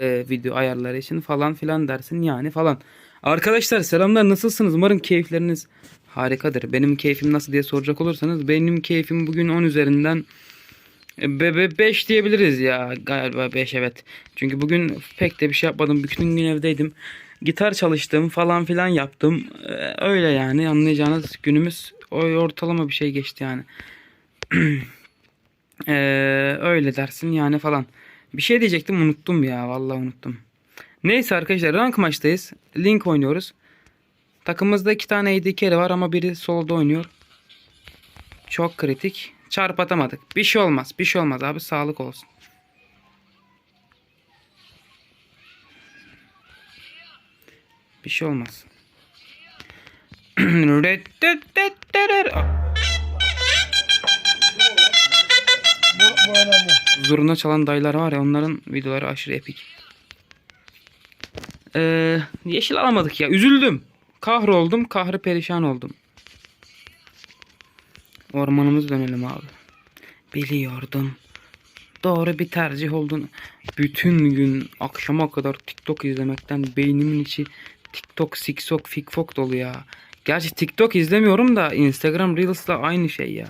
e, video ayarları için falan filan dersin yani falan. Arkadaşlar selamlar nasılsınız? Umarım keyifleriniz harikadır. Benim keyfim nasıl diye soracak olursanız benim keyfim bugün 10 üzerinden 5 diyebiliriz ya galiba 5 evet. Çünkü bugün pek de bir şey yapmadım. Bütün gün evdeydim. Gitar çalıştım falan filan yaptım. Ee, Öyle yani anlayacağınız günümüz o ortalama bir şey geçti yani. Ee, öyle dersin yani falan. Bir şey diyecektim unuttum ya vallahi unuttum. Neyse arkadaşlar rank maçtayız. Link oynuyoruz. Takımımızda iki tane AD var ama biri solda oynuyor. Çok kritik. Çarp atamadık. Bir şey olmaz. Bir şey olmaz abi. Sağlık olsun. Bir şey olmaz. Bu. Zurna çalan dayılar var ya onların videoları aşırı epik. Ee, yeşil alamadık ya. Üzüldüm. Kahroldum. Kahrı perişan oldum. Ormanımız dönelim abi. Biliyordum. Doğru bir tercih oldun. Bütün gün akşama kadar TikTok izlemekten beynimin içi TikTok, Siksok, Fikfok dolu ya. Gerçi TikTok izlemiyorum da Instagram Reels'la aynı şey ya.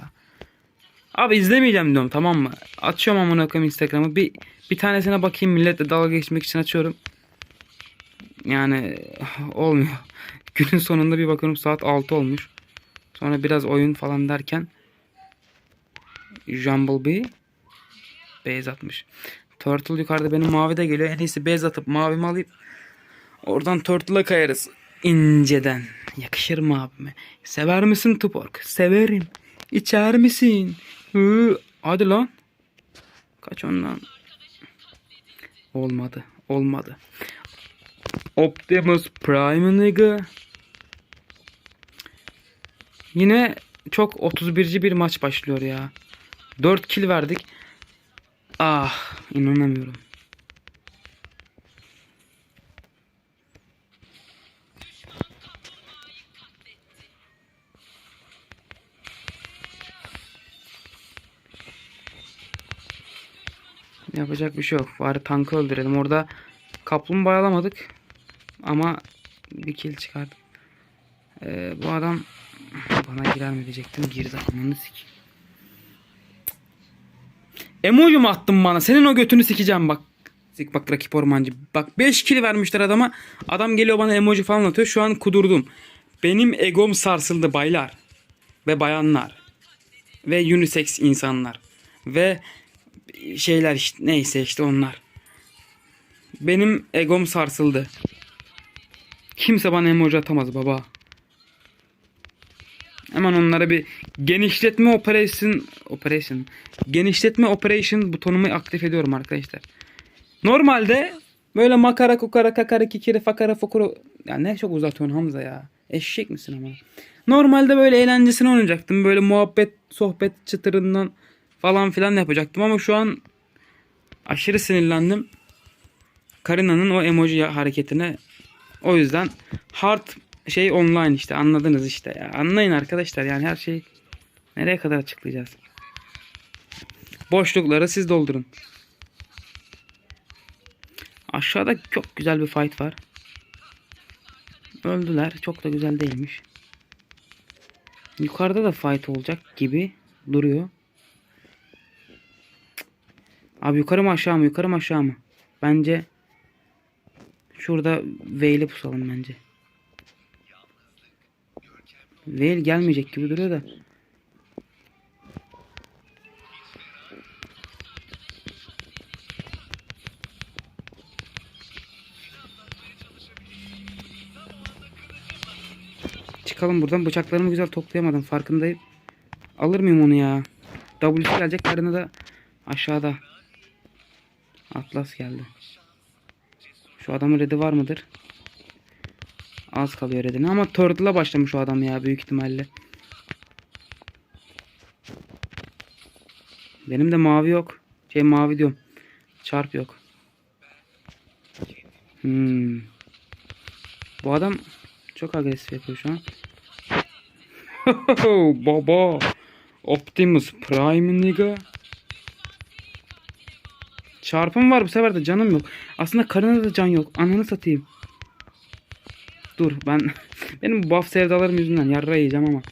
Abi izlemeyeceğim diyorum tamam mı? Açıyorum amına koyayım Instagram'ı. Bir bir tanesine bakayım milletle dalga geçmek için açıyorum. Yani olmuyor. Günün sonunda bir bakıyorum saat 6 olmuş. Sonra biraz oyun falan derken Jumblebee base atmış. Turtle yukarıda benim mavi de geliyor. En iyisi base atıp mavimi alayım. Oradan Turtle'a kayarız. İnceden. Yakışır mı abime? Sever misin Tupork? Severim. İçer misin? Hı, hadi lan. Kaç ondan. Olmadı. Olmadı. Optimus Prime nigga. Yine çok 31'ci bir maç başlıyor ya. 4 kill verdik. Ah inanamıyorum. Yapacak bir şey yok. Bari tankı öldürelim. Orada kaplumbağa alamadık. Ama bir kill çıkardık. Ee, bu adam bana girer mi diyecektim. Girdi ananı sik. Emoji mu attın bana? Senin o götünü sikeceğim bak. Sik bak rakip ormancı. Bak 5 kill vermişler adama. Adam geliyor bana emoji falan atıyor. Şu an kudurdum. Benim egom sarsıldı baylar. Ve bayanlar. Ve unisex insanlar. Ve şeyler işte neyse işte onlar. Benim egom sarsıldı. Kimse bana emoji atamaz baba. Hemen onlara bir genişletme operation operation genişletme operation butonumu aktif ediyorum arkadaşlar. Normalde böyle makara kukara kakara kikiri fakara fokuru ya ne çok uzatıyorsun Hamza ya. Eşek misin ama? Normalde böyle eğlencesine oynayacaktım. Böyle muhabbet, sohbet çıtırından falan filan yapacaktım ama şu an aşırı sinirlendim. Karina'nın o emoji hareketine o yüzden hard şey online işte anladınız işte ya. Anlayın arkadaşlar yani her şeyi nereye kadar açıklayacağız? Boşlukları siz doldurun. Aşağıda çok güzel bir fight var. Öldüler. Çok da güzel değilmiş. Yukarıda da fight olacak gibi duruyor. Abi yukarı mı aşağı mı? Yukarı mı aşağı mı? Bence şurada Veil'i pusalım bence. Veil gelmeyecek gibi duruyor da. Çıkalım buradan. Bıçaklarımı güzel toplayamadım. Farkındayım. Alır mıyım onu ya? W'si gelecek. Karına da aşağıda. Atlas geldi. Şu adamın redi var mıdır? Az kalıyor redine ama Turtle'a başlamış o adam ya büyük ihtimalle. Benim de mavi yok. Şey mavi diyorum. Çarp yok. Hmm. Bu adam çok agresif yapıyor şu an. Baba. Optimus Prime nigga. Çarpım var bu sefer de canım yok. Aslında karına da can yok. Ananı satayım. Dur ben benim bu buff sevdalarım yüzünden yarra yiyeceğim ama.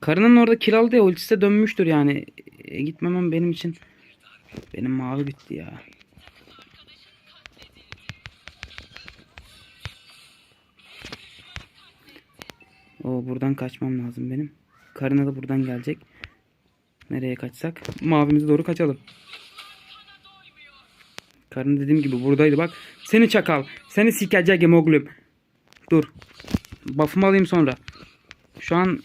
Karının orada kill aldı ya ultisi de dönmüştür yani. E, gitmemem benim için. Benim mavi bitti ya. O buradan kaçmam lazım benim. Karına da buradan gelecek. Nereye kaçsak? Mavimize doğru kaçalım. Karın dediğim gibi buradaydı bak. Seni çakal. Seni sikeceğim oğlum. Dur. Buff'ımı alayım sonra. Şu an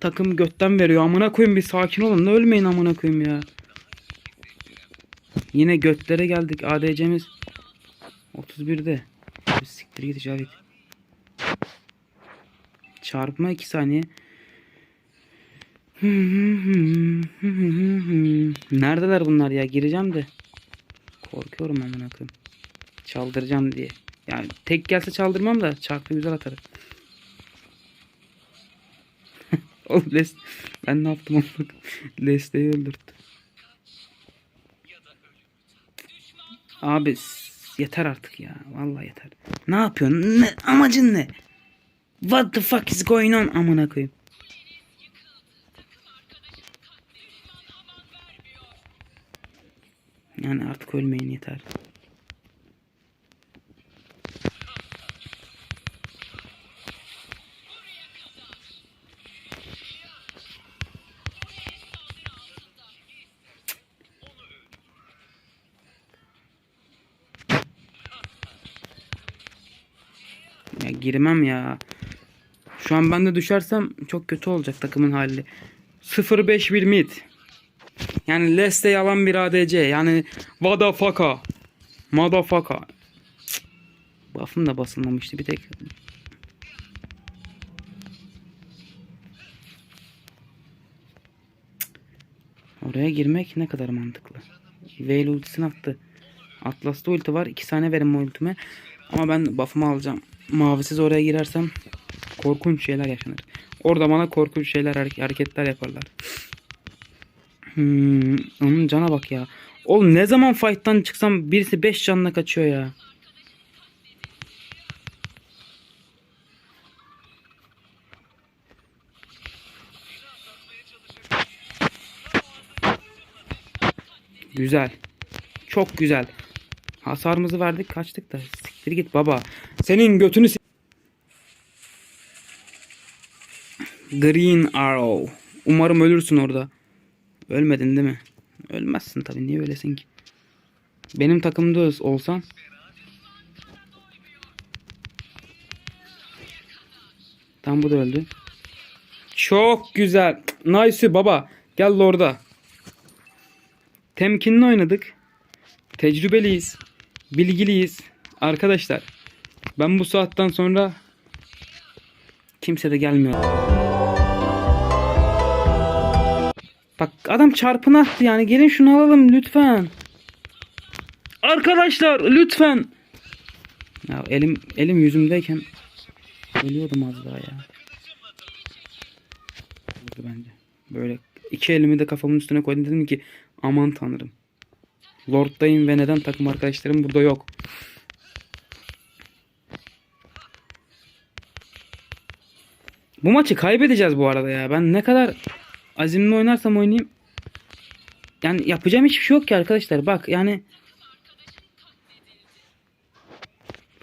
takım götten veriyor. Amına koyayım bir sakin olun. Ne ölmeyin amına koyayım ya. Yine götlere geldik. ADC'miz 31'de. Bir Siktir git Cavit. Çarpma 2 saniye. Neredeler bunlar ya? Gireceğim de. Korkuyorum amına koyayım. Çaldıracağım diye. Yani tek gelse çaldırmam da çarpı güzel atarım. Oğlum Les ben ne yaptım onu? Leslie'yi öldürttü. Abi yeter artık ya. Vallahi yeter. Ne yapıyorsun? Ne, amacın ne? What the fuck is going on? Amına koyayım. Yani artık ölmeyin yeter. Ya girmem ya. Şu an ben de düşersem çok kötü olacak takımın hali. 0-5-1 mid. Yani Leste yalan bir ADC. Yani Vadafaka. Madafaka. Buff'ım da basılmamıştı bir tek. Oraya girmek ne kadar mantıklı. Veil ultisini attı. Atlas'ta ulti var. 2 saniye verin ultime. Ama ben buff'ımı alacağım. Mavisiz oraya girersem korkunç şeyler yaşanır. Orada bana korkunç şeyler hare- hareketler yaparlar. Hmm, cana bak ya. Oğlum ne zaman fight'tan çıksam birisi 5 canla kaçıyor ya. Güzel. Çok güzel. Hasarımızı verdik kaçtık da. Siktir git baba. Senin götünü si- Green Arrow. Umarım ölürsün orada. Ölmedin değil mi? Ölmezsin tabii. Niye öylesin ki? Benim takımda olsan Tam bu da öldü. Çok güzel. Nice baba. Gel orada. Temkinli oynadık. Tecrübeliyiz. Bilgiliyiz. Arkadaşlar. Ben bu saatten sonra kimse de gelmiyor. Bak adam çarpını attı yani. Gelin şunu alalım lütfen. Arkadaşlar lütfen. Ya elim elim yüzümdeyken ölüyordum az daha ya. Vurdu bence. Böyle iki elimi de kafamın üstüne koydum dedim ki aman tanrım. Lord'dayım ve neden takım arkadaşlarım burada yok? Bu maçı kaybedeceğiz bu arada ya. Ben ne kadar azimli oynarsam oynayayım. Yani yapacağım hiçbir şey yok ki arkadaşlar. Bak yani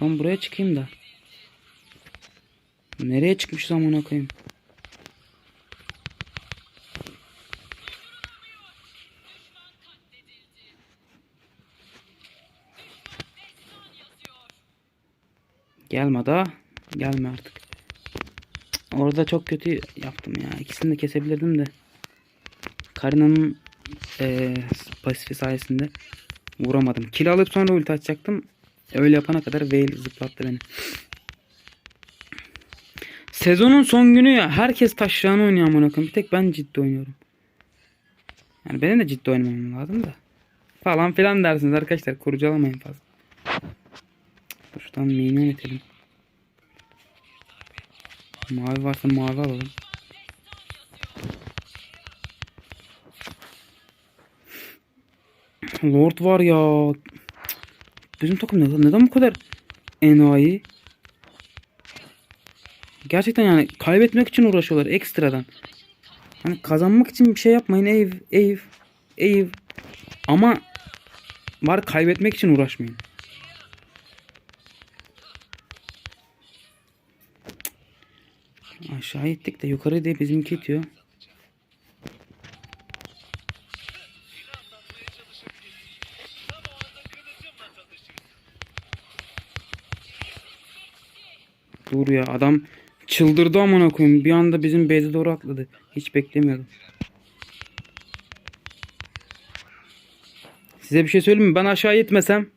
Ben buraya çıkayım da. Nereye çıkmış amına koyayım? Gelme daha. Gelme artık. Orada çok kötü yaptım ya. İkisini de kesebilirdim de. Karina'nın eee pasifi sayesinde vuramadım. Kill alıp sonra ulti atacaktım. Öyle yapana kadar Veil zıplattı beni. Sezonun son günü ya. Herkes taşrağını oynuyor amına. Bir tek ben ciddi oynuyorum. Yani benim de ciddi oynamam lazım da. Falan filan dersiniz arkadaşlar. Kurcalamayın fazla. Şuradan minyon etelim. Mavi varsa mavi alalım. Lord var ya. Bizim takım neden, neden bu kadar enayi? Gerçekten yani kaybetmek için uğraşıyorlar ekstradan. Hani kazanmak için bir şey yapmayın ev ev ev. Ama var kaybetmek için uğraşmayın. Aşağı ittik de yukarı diye bizimki itiyor. Dur ya adam çıldırdı amına koyayım. Bir anda bizim base'e doğru atladı. Hiç beklemiyordum. Size bir şey söyleyeyim mi? Ben aşağı itmesem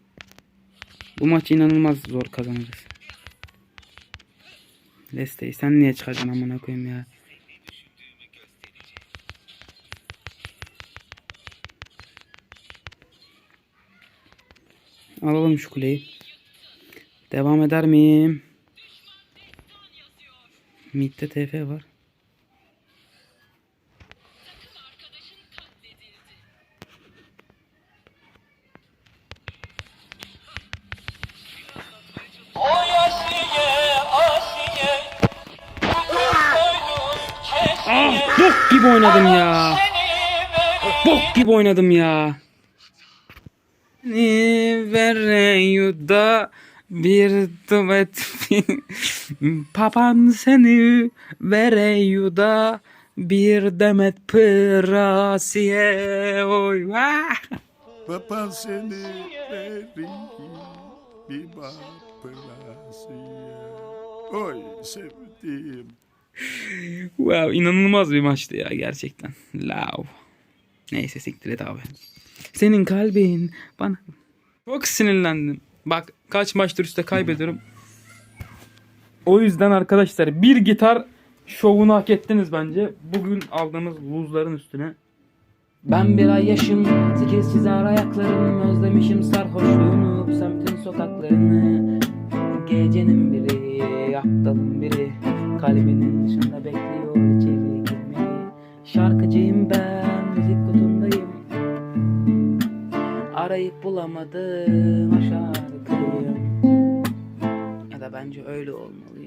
bu maçı inanılmaz zor kazanırız. Leste'yi sen niye çıkardın amına koyayım ya? Alalım şu kuleyi. Devam eder miyim? Mid'de TF var. Ya. Seni vereyim Bok gibi oynadım ya. Ni vereyu da bir duet Papan seni vereyu da bir demet pırasiye oy vah. Papan seni vereyim bir pırasıya. Oy sevdiğim. Wow inanılmaz bir maçtı ya gerçekten. Lav. Neyse siktir et abi. Senin kalbin bana... Çok sinirlendim. Bak kaç maçtır üstte kaybediyorum. O yüzden arkadaşlar bir gitar şovunu hak ettiniz bence. Bugün aldığımız buzların üstüne. Ben bir ay yaşım, sekiz çizer ayaklarım Özlemişim sarhoşluğunu, semtin sokaklarını Gecenin biri, aptalın biri Kalbinin dışında bekliyor içeri girmeyi. Şarkıcıyım ben, müzik kutundayım. Arayıp bulamadım şarkıyı Ya da bence öyle olmalı